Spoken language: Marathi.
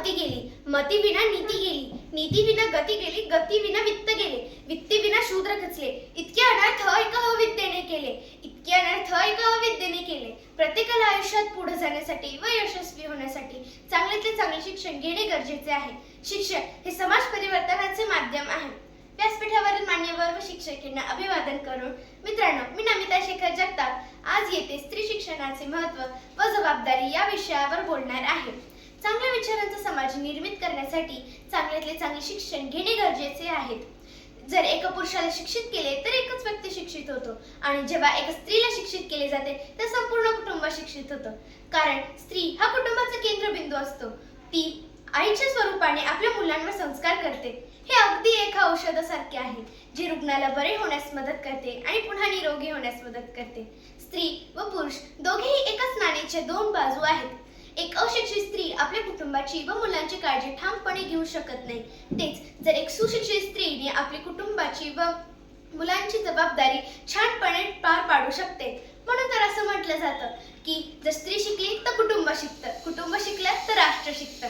मती गेली. मती विना नीती गेली. नीती विना गती गेली गती विना वित्त गेले. वित्ती विना शूद्र खचले इतके अनर्थ एका अविद्येने केले. इतके अनर्थ एका विद्येने केले. प्रत्येकाला आयुष्यात पुढे जाण्यासाठी व यशस्वी होण्यासाठी चांगल्यातले चांगले शिक्षण घेणे गरजेचे आहे. शिक्षण हे समाज परिवर्तनाचे माध्यम आहे. व्यासपीठावरील मान्यवर व शिक्षकांना अभिवादन करून मित्रांनो मी नमिता शेखर जगताप. आज येथे स्त्री शिक्षणाचे महत्त्व व जबाबदारी या विषयावर बोलणार आहे. विचारांचा समाज निर्मित करण्यासाठी चांगल्यातले चांगले शिक्षण घेणे गरजेचे आहे. जर एका पुरुषाला शिक्षित केले तर एकच व्यक्ती शिक्षित होतो. आणि जेव्हा एका स्त्रीला शिक्षित केले जाते तर संपूर्ण कुटुंब शिक्षित होतं. कारण स्त्री हा कुटुंबाचा केंद्रबिंदू असतो. ती आईच्या स्वरूपाने आपल्या मुलांवर संस्कार करते. हे अगदी एका औषधासारखे आहे जे रुग्णाला बरे होण्यास मदत करते आणि पुन्हा निरोगी होण्यास मदत करते. स्त्री व पुरुष दोघेही एकाच नाण्याच्या दोन बाजू आहेत. एक अशिक्षित स्त्री आपल्या कुटुंबाची व मुलांची काळजी ठामपणे घेऊ शकत नाही. तेच जर एक सुशिक्षित स्त्रीने आपली कुटुंबाची व मुलांची जबाबदारी छानपणे पार पाडू शकते. म्हणून तर असं म्हटलं जातं की जर स्त्री शिकली तर कुटुंब शिकतं. कुटुंब शिकलं तर राष्ट्र शिकतं.